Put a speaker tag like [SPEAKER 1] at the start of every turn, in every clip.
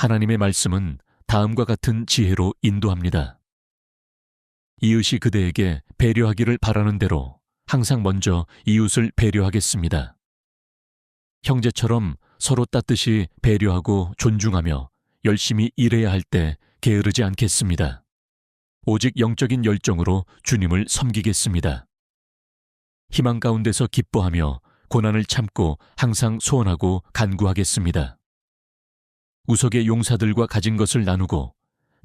[SPEAKER 1] 하나님의 말씀은 다음과 같은 지혜로 인도합니다. 이웃이 그대에게 배려하기를 바라는 대로 항상 먼저 이웃을 배려하겠습니다. 형제처럼 서로 따뜻이 배려하고 존중하며 열심히 일해야 할 때 게으르지 않겠습니다. 오직 영적인 열정으로 주님을 섬기겠습니다. 희망 가운데서 기뻐하며 고난을 참고 항상 소원하고 간구하겠습니다. 우석의 용사들과 가진 것을 나누고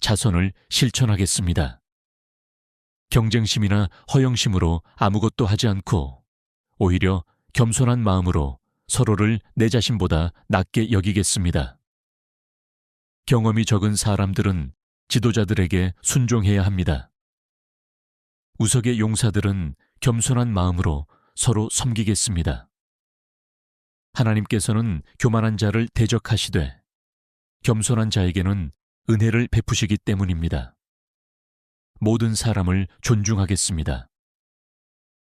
[SPEAKER 1] 자선을 실천하겠습니다. 경쟁심이나 허영심으로 아무것도 하지 않고 오히려 겸손한 마음으로 서로를 내 자신보다 낮게 여기겠습니다. 경험이 적은 사람들은 지도자들에게 순종해야 합니다. 우석의 용사들은 겸손한 마음으로 서로 섬기겠습니다. 하나님께서는 교만한 자를 대적하시되 겸손한 자에게는 은혜를 베푸시기 때문입니다. 모든 사람을 존중하겠습니다.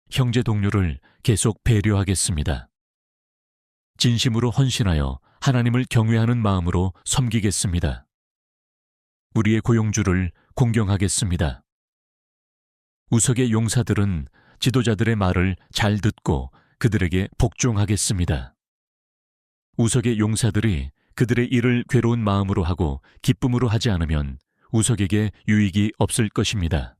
[SPEAKER 1] 형제 동료를 계속 배려하겠습니다. 진심으로 헌신하여 하나님을 경외하는 마음으로 섬기겠습니다. 우리의 고용주를 공경하겠습니다. 우석의 용사들은 지도자들의 말을 잘 듣고 그들에게 복종하겠습니다. 우석의 용사들이 그들의 일을 괴로운 마음으로 하고 기쁨으로 하지 않으면 우석에게 유익이 없을 것입니다.